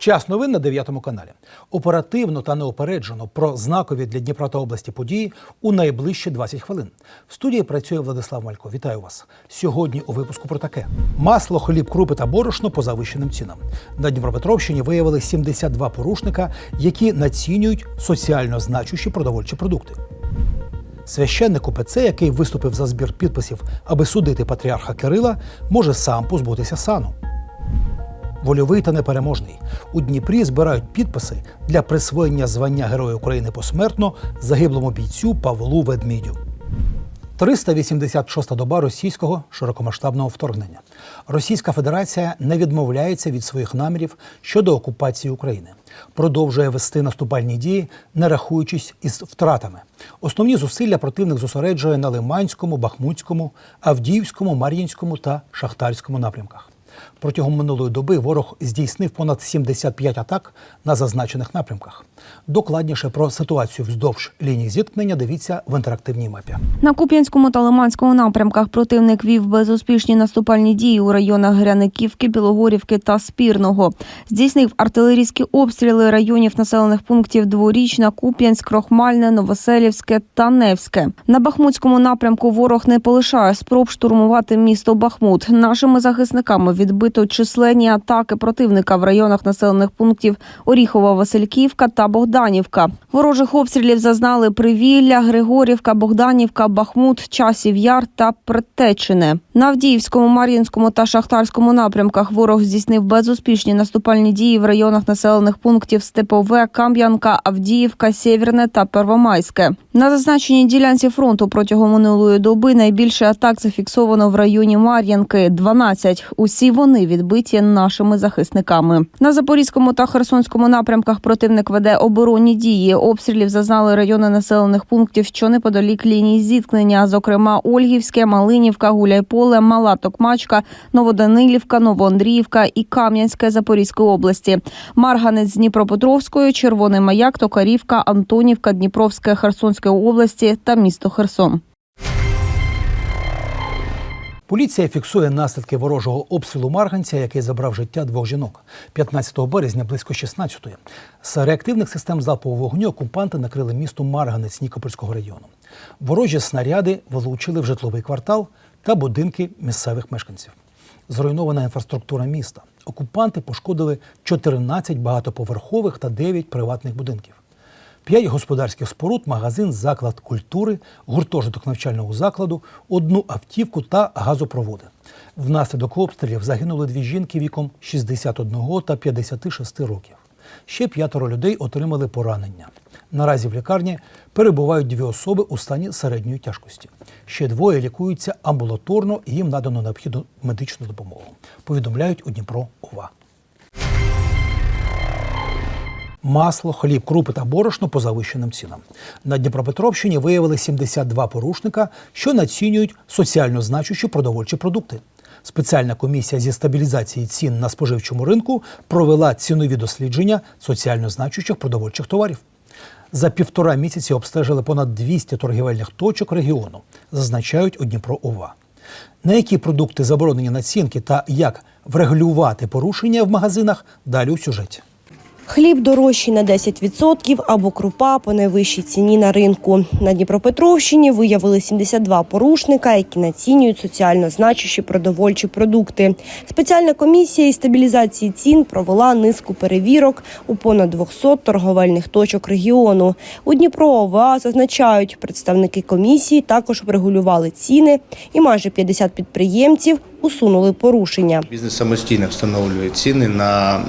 Час новин на 9 каналі. Оперативно та неопереджено про знакові для Дніпра та області події у найближчі 20 хвилин. В студії працює Владислав Малько. Вітаю вас. Сьогодні у випуску про таке: масло, хліб, крупи та борошно по завищеним цінам. На Дніпропетровщині виявили 72 порушника, які націнюють соціально значущі продовольчі продукти. Священник УПЦ, який виступив за збір підписів, аби судити патріарха Кирила, може сам позбутися сану. Вольовий та непереможний. У Дніпрі збирають підписи для присвоєння звання Героя України посмертно загиблому бійцю Павлу Ведмідю. 386-та доба російського широкомасштабного вторгнення. Російська Федерація не відмовляється від своїх намірів щодо окупації України. Продовжує вести наступальні дії, не рахуючись із втратами. Основні зусилля противник зосереджує на Лиманському, Бахмутському, Авдіївському, Мар'їнському та Шахтарському напрямках. Протягом минулої доби ворог здійснив понад 75 атак на зазначених напрямках. Докладніше про ситуацію вздовж лінії зіткнення дивіться в інтерактивній мапі. На Куп'янському та Лиманському напрямках противник вів безуспішні наступальні дії у районах Гряниківки, Білогорівки та Спірного. Здійснив артилерійські обстріли районів населених пунктів Дворічна, Куп'янськ, Крохмальне, Новоселівське та Невське. На Бахмутському напрямку ворог не полишає спроб штурмувати місто Бахмут. Нашими захисниками відбито численні атаки противника в районах населених пунктів Оріхова, Васильківка та Богданівка. Ворожих обстрілів зазнали Привілля, Григорівка, Богданівка, Бахмут, Часів Яр та Притечине. На Авдіївському, Мар'їнському та Шахтарському напрямках ворог здійснив безуспішні наступальні дії в районах населених пунктів Степове, Кам'янка, Авдіївка, Сєвєрне та Первомайське. На зазначеній ділянці фронту протягом минулої доби найбільше атак зафіксовано в районі Мар'їнки – 12. Усі вони відбиті нашими захисниками. На Запорізькому та Херсонському напрямках противник веде оборонні дії. Обстрілів зазнали райони населених пунктів, що неподалік лінії зіткнення, зокрема Ольгівське, Малинівка, Гуляйполе, Мала Токмачка, Новоданилівка, Новоандріївка і Кам'янське Запорізької області. Марганець з Дніпропетровської, Червоний Маяк, Токарівка, Антонівка, Дніпровське, Херсонської області та місто Херсон. Поліція фіксує наслідки ворожого обстрілу Марганця, який забрав життя двох жінок 15 березня близько 16-ї. З реактивних систем залпового вогню окупанти накрили місто Марганець Нікопольського району. Ворожі снаряди влучили в житловий квартал та будинки місцевих мешканців. Зруйнована інфраструктура міста. Окупанти пошкодили 14 багатоповерхових та 9 приватних будинків. П'ять господарських споруд, магазин, заклад культури, гуртожиток навчального закладу, одну автівку та газопроводи. Внаслідок обстрілів загинули дві жінки віком 61 та 56 років. Ще п'ятеро людей отримали поранення. Наразі в лікарні перебувають дві особи у стані середньої тяжкості. Ще двоє лікуються амбулаторно і їм надано необхідну медичну допомогу. Повідомляють у Дніпро ОВА. Масло, хліб, крупи та борошно по завищеним цінам. На Дніпропетровщині виявили 72 порушника, що націнюють соціально значущі продовольчі продукти. Спеціальна комісія зі стабілізації цін на споживчому ринку провела цінові дослідження соціально значущих продовольчих товарів. За півтора місяці обстежили понад 200 торгівельних точок регіону, зазначають у Дніпро ОВА. На які продукти заборонені націнки та як врегулювати порушення в магазинах далі у сюжеті. Хліб дорожчий на 10% або крупа по найвищій ціні на ринку. На Дніпропетровщині виявили 72 порушника, які націнюють соціально значущі продовольчі продукти. Спеціальна комісія із стабілізації цін провела низку перевірок у понад 200 торговельних точок регіону. У Дніпро ОВА зазначають, представники комісії також врегулювали ціни, і майже 50 підприємців усунули порушення. Бізнес самостійно встановлює ціни на е,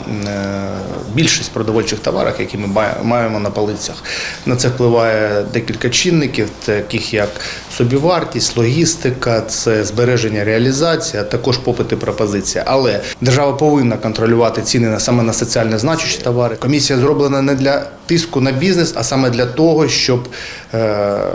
більшість продовольчих товарів, які ми маємо на полицях. На це впливає декілька чинників, таких як собівартість, логістика, це збереження реалізації, а також попит і пропозиція. Але держава повинна контролювати ціни на саме на соціально значущі товари. Комісія зроблена не для тиску на бізнес, а саме для того, щоб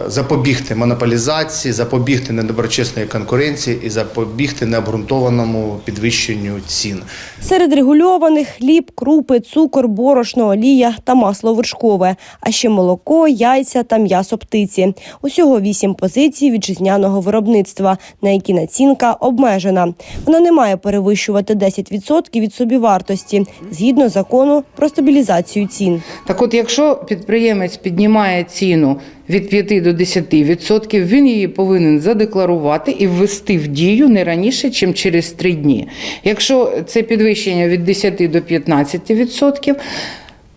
запобігти монополізації, запобігти недоброчесної конкуренції і запобігти необґрунтованому підвищенню цін. Серед регульованих хліб, крупи, цукор, борошно, олія та масло вершкове, а ще молоко, яйця та м'ясо птиці. Усього вісім позицій вітчизняного виробництва, на які націнка обмежена. Вона не має перевищувати 10% від собівартості згідно закону про стабілізацію цін. Так от, якщо підприємець піднімає ціну від 5 до 10%, він її повинен задекларувати і ввести в дію не раніше, ніж через 3 дні. Якщо це підвищення від 10 до 15%,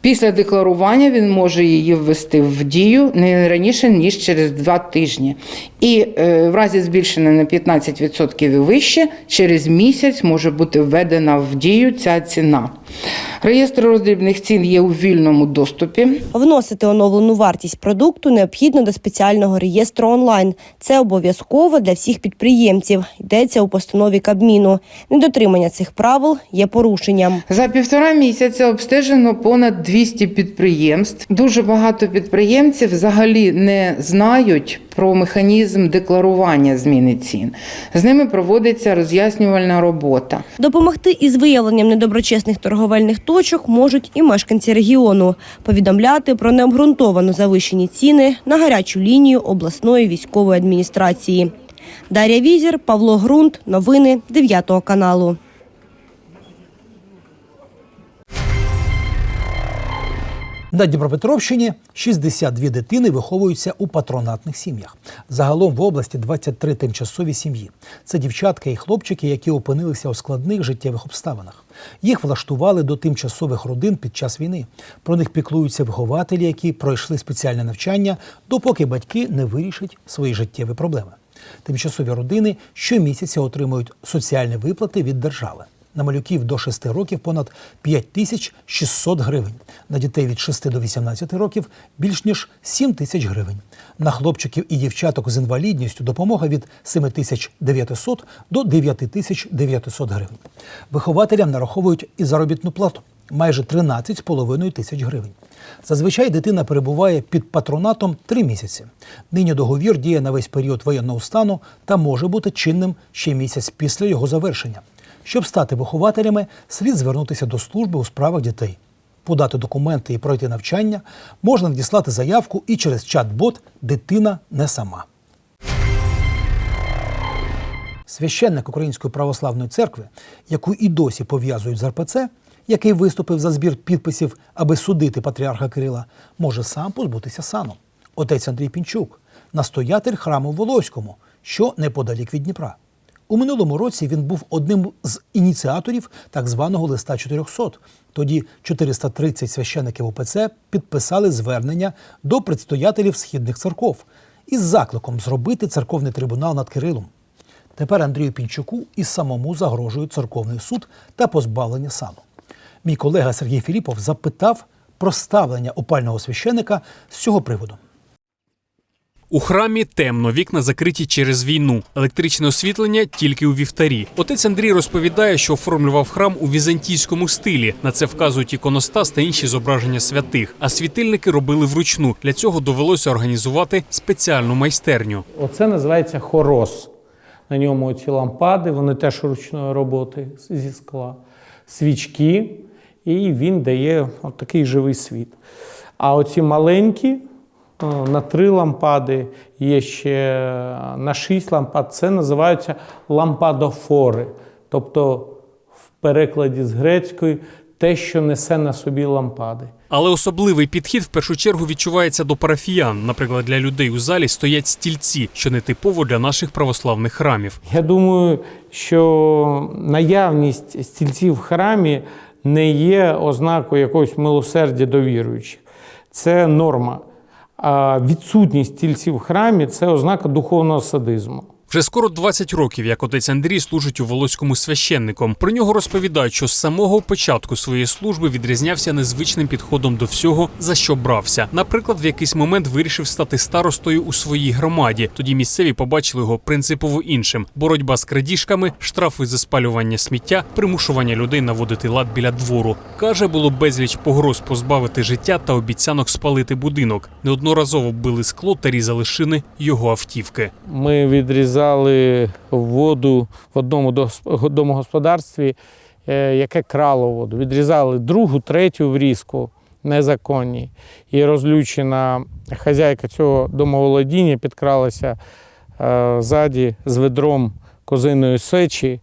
Після декларування він може її ввести в дію не раніше ніж через два тижні, і е, в разі збільшення на 15% і вище через місяць може бути введена в дію ця ціна. Реєстр роздрібних цін є у вільному доступі. Вносити оновлену вартість продукту необхідно до спеціального реєстру онлайн. Це обов'язково для всіх підприємців. Йдеться у постанові Кабміну. Недотримання цих правил є порушенням. За півтора місяця обстежено понад 200 підприємств. Дуже багато підприємців взагалі не знають про механізм декларування зміни цін. З ними проводиться роз'яснювальна робота. Допомогти із виявленням недоброчесних торговельних точок можуть і мешканці регіону. Повідомляти про необґрунтовано завищені ціни на гарячу лінію обласної військової адміністрації. Дар'я Візір, Павло Грунт. Новини 9 каналу. На Дніпропетровщині 62 дитини виховуються у патронатних сім'ях. Загалом в області 23 тимчасові сім'ї. Це дівчатка і хлопчики, які опинилися у складних життєвих обставинах. Їх влаштували до тимчасових родин під час війни. Про них піклуються вихователі, які пройшли спеціальне навчання, допоки батьки не вирішать свої життєві проблеми. Тимчасові родини щомісяця отримують соціальні виплати від держави. На малюків до 6 років понад 5 тисяч 600 гривень. На дітей від 6 до 18 років більш ніж 7 тисяч гривень. На хлопчиків і дівчаток з інвалідністю допомога від 7 тисяч 900 до 9 тисяч 900 гривень. Вихователям нараховують і заробітну плату майже 13,5 тисяч гривень. Зазвичай дитина перебуває під патронатом три місяці. Нині договір діє на весь період воєнного стану та може бути чинним ще місяць після його завершення. Щоб стати вихователями, слід звернутися до служби у справах дітей, подати документи і пройти навчання, можна надіслати заявку і через чат-бот Дитина не сама. Священник Української православної церкви, яку і досі пов'язують з РПЦ, який виступив за збір підписів, аби судити патріарха Кирила, може сам позбутися сану. Отець Андрій Пінчук, настоятель храму Волоському, що неподалік від Дніпра. У минулому році він був одним з ініціаторів так званого листа 400. Тоді 430 священиків УПЦ підписали звернення до предстоятелів східних церков із закликом зробити церковний трибунал над Кирилом. Тепер Андрію Пінчуку і самому загрожує церковний суд та позбавлення сану. Мій колега Сергій Філіпов запитав про ставлення опального священика з цього приводу. У храмі темно, вікна закриті через війну. Електричне освітлення тільки у вівтарі. Отець Андрій розповідає, що оформлював храм у візантійському стилі. На це вказують іконостас та інші зображення святих. А світильники робили вручну. Для цього довелося організувати спеціальну майстерню. Оце називається хорос. На ньому ці лампади, вони теж ручної роботи зі скла, свічки, і він дає такий живий світ. А оці маленькі на три лампади, є ще на шість лампад, це називаються лампадофори. Тобто, в перекладі з грецької те, що несе на собі лампади. Але особливий підхід в першу чергу відчувається до парафіян. Наприклад, для людей у залі стоять стільці, що не типово для наших православних храмів. Я думаю, що наявність стільців в храмі не є ознакою якогось милосердя до віруючих. Це норма. Відсутність стільців в храмі це ознака духовного садизму. Вже скоро 20 років, як отець Андрій служить у Волоському священником. Про нього розповідають, що з самого початку своєї служби відрізнявся незвичним підходом до всього, за що брався. Наприклад, в якийсь момент вирішив стати старостою у своїй громаді. Тоді місцеві побачили його принципово іншим: боротьба з крадіжками, штрафи за спалювання сміття, примушування людей наводити лад біля двору. каже, було безліч погроз позбавити життя та обіцянок спалити будинок. Неодноразово били скло та різали шини його автівки. Ми відрізали відрізали воду в одному домогосподарстві, е, яке крало воду. Відрізали другу, третю врізку незаконні. І розлючена хазяйка цього домоволодіння підкралася е, ззаді з ведром козиної сечі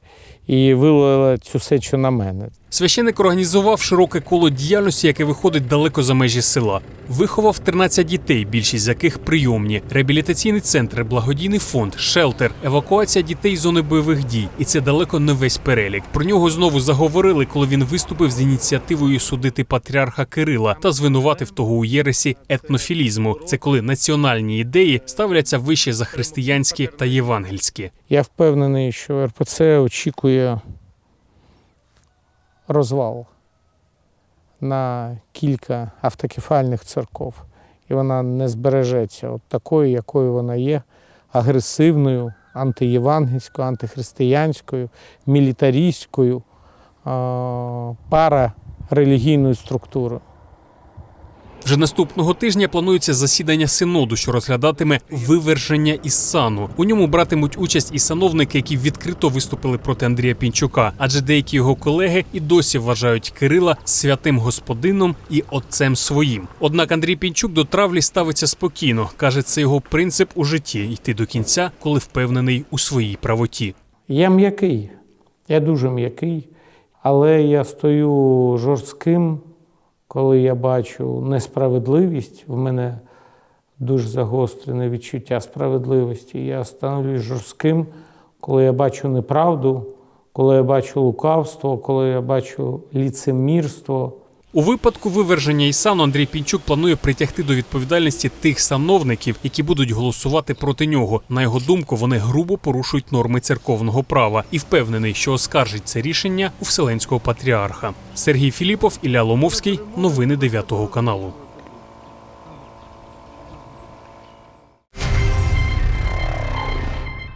і вилила цю сечу на мене. Священик організував широке коло діяльності, яке виходить далеко за межі села. Виховав 13 дітей, більшість з яких прийомні, реабілітаційний центр, благодійний фонд, шелтер, евакуація дітей з зони бойових дій. І це далеко не весь перелік. Про нього знову заговорили, коли він виступив з ініціативою судити патріарха Кирила та звинуватив того у єресі етнофілізму. Це коли національні ідеї ставляться вище за християнські та євангельські. Я впевнений, що РПЦ очікує розвал на кілька автокефальних церков. І вона не збережеться от такою, якою вона є, агресивною, антиєвангельською, антихристиянською, мілітаристською, парарелігійною структурою. Вже наступного тижня планується засідання синоду, що розглядатиме виверження із сану. У ньому братимуть участь і сановники, які відкрито виступили проти Андрія Пінчука, адже деякі його колеги і досі вважають Кирила святим господином і отцем своїм. Однак Андрій Пінчук до травлі ставиться спокійно. каже, це його принцип у житті йти до кінця, коли впевнений у своїй правоті. Я м'який, я дуже м'який, але я стою жорстким, коли я бачу несправедливість. В мене дуже загострене відчуття справедливості. Я становлюсь жорстким, коли я бачу неправду, коли я бачу лукавство, коли я бачу ліцемірство. У випадку виверження Ісану Андрій Пінчук планує притягти до відповідальності тих сановників, які будуть голосувати проти нього. На його думку, вони грубо порушують норми церковного права і впевнений, що оскаржить це рішення у Вселенського патріарха. Сергій Філіпов, Ілля Ломовський. Новини 9 каналу.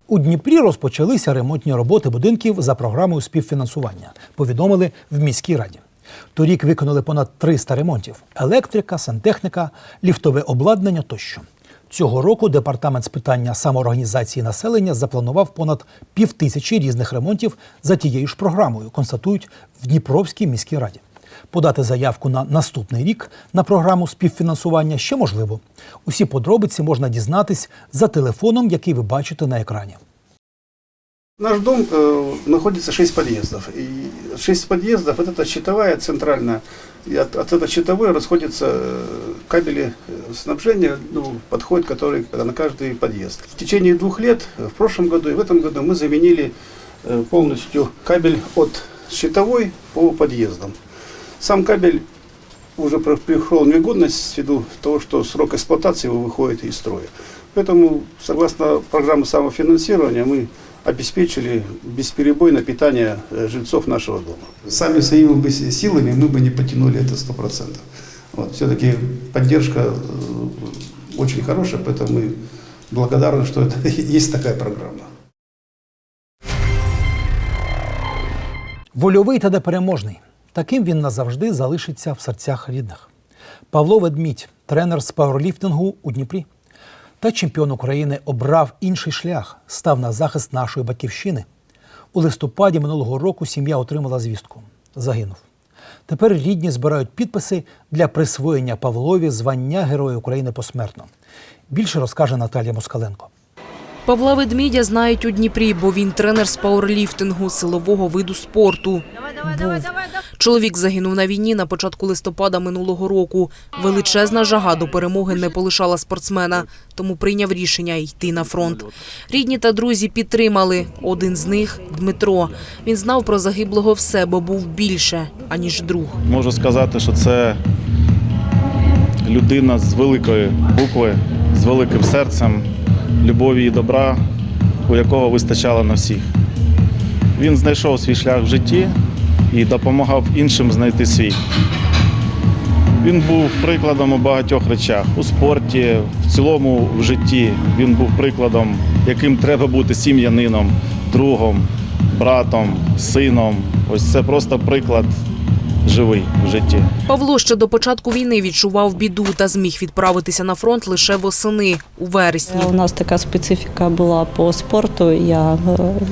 У Дніпрі розпочалися ремонтні роботи будинків за програмою співфінансування. Повідомили в міській раді. Торік виконали понад 300 ремонтів: електрика, сантехніка, ліфтове обладнання тощо. Цього року департамент з питання самоорганізації населення запланував понад півтисячі різних ремонтів за тією ж програмою, констатують в Дніпровській міській раді. Подати заявку на наступний рік на програму співфінансування ще можливо. Усі подробиці можна дізнатись за телефоном, який ви бачите на екрані. Наш дом э, находится 6 подъездов. И 6 подъездов вот это щитовая центральная. И от, от этой щитовой расходятся э, кабели э, снабжения, ну, подходят, которые на каждый подъезд. В течение двух лет, э, в прошлом году и в этом году, мы заменили э, полностью кабель от щитовой по подъездам. Сам кабель уже пришел в негодность ввиду того, что срок эксплуатации его выходит из строя. Поэтому, согласно программе самофинансирования, мы обеспечили бесперебойное питание э, жильцов нашего дома. Сами своими бы си- силами мы бы не потянули это 100%. Вот, все-таки поддержка э, очень хорошая, поэтому мы благодарны, что это есть такая программа. Вольовий та непереможний. Таким він назавжди залишиться в серцях рідних. Павло Ведмідь, тренер з пауерліфтингу у Дніпрі. Та чемпіон України обрав інший шлях, став на захист нашої батьківщини. У листопаді минулого року сім'я отримала звістку. Загинув. Тепер рідні збирають підписи для присвоєння Павлові звання Героя України посмертно. Більше розкаже Наталія Москаленко. Павла Ведмідя знають у Дніпрі, бо він тренер з пауерліфтингу, силового виду спорту. Був. Чоловік загинув на війні на початку листопада минулого року. Величезна жага до перемоги не полишала спортсмена, тому прийняв рішення йти на фронт. Рідні та друзі підтримали. Один з них Дмитро. Він знав про загиблого все, бо був більше, аніж друг. Можу сказати, що це людина з великої букви, з великим серцем, любові і добра, у якого вистачало на всіх. Він знайшов свій шлях в житті і допомагав іншим знайти свій. Він був прикладом у багатьох речах у спорті, в цілому в житті. Він був прикладом, яким треба бути сім'янином, другом, братом, сином. Ось це просто приклад живий в житті. Павло ще до початку війни відчував біду та зміг відправитися на фронт лише восени у вересні. У нас така специфіка була по спорту. Я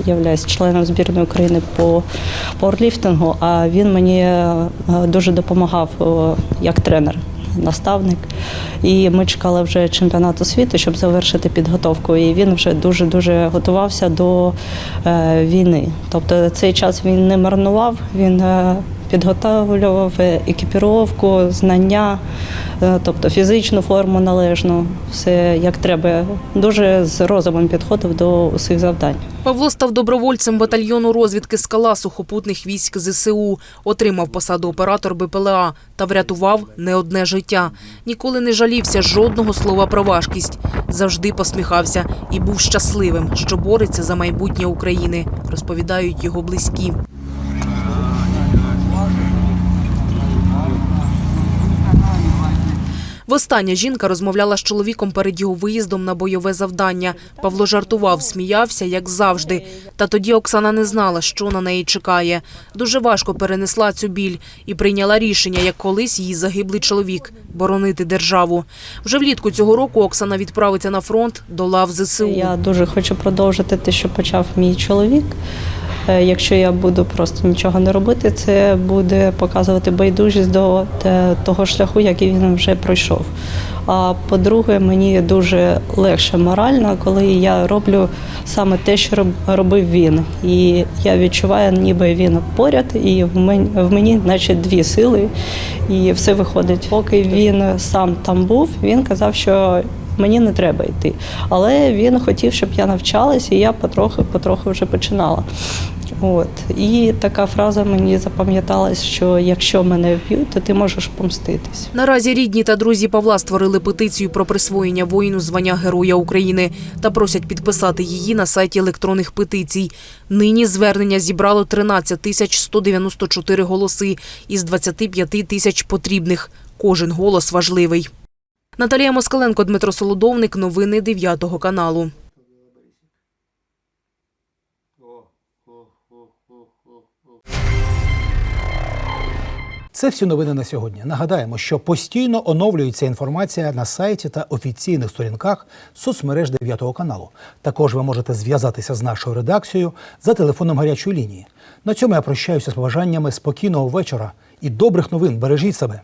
являюсь членом збірної України по пауерліфтингу, а він мені е, дуже допомагав е, як тренер. Наставник, і ми чекали вже чемпіонату світу, щоб завершити підготовку. І він вже дуже дуже готувався до е, війни. Тобто цей час він не марнував, він е, підготовлював екіпіровку, знання, е, тобто фізичну форму належну, все як треба. Дуже з розумом підходив до усіх завдань. Павло став добровольцем батальйону розвідки скала сухопутних військ ЗСУ, отримав посаду оператор БПЛА та врятував не одне життя. Ніколи не жалівся жодного слова про важкість. Завжди посміхався і був щасливим, що бореться за майбутнє України, розповідають його близькі. Востаннє жінка розмовляла з чоловіком перед його виїздом на бойове завдання. Павло жартував, сміявся, як завжди. Та тоді Оксана не знала, що на неї чекає. Дуже важко перенесла цю біль і прийняла рішення, як колись її загиблий чоловік боронити державу. Вже влітку цього року Оксана відправиться на фронт до лав ЗСУ. Я дуже хочу продовжити те, що почав мій чоловік. Е, Якщо я буду просто нічого не робити, це буде показувати байдужість до того шляху, який він вже пройшов. А по-друге, мені дуже легше морально, коли я роблю саме те, що роб- робив він. І я відчуваю, ніби він поряд, і в мені, наче дві сили, і все виходить. Поки він сам там був, він казав, що мені не треба йти. Але він хотів, щоб я навчалась, і я потрохи, потрохи вже починала. От. І така фраза мені запам'яталась, що якщо мене вб'ють, то ти можеш помститись. Наразі рідні та друзі Павла створили петицію про присвоєння воїну звання Героя України та просять підписати її на сайті електронних петицій. Нині звернення зібрало 13 тисяч 194 голоси із 25 тисяч потрібних. Кожен голос важливий. Наталія Москаленко, Дмитро Солодовник. Новини 9 каналу. Це всі новини на сьогодні. Нагадаємо, що постійно оновлюється інформація на сайті та офіційних сторінках соцмереж 9 каналу. Також ви можете зв'язатися з нашою редакцією за телефоном гарячої лінії. На цьому я прощаюся з побажаннями спокійного вечора і добрих новин. Бережіть себе.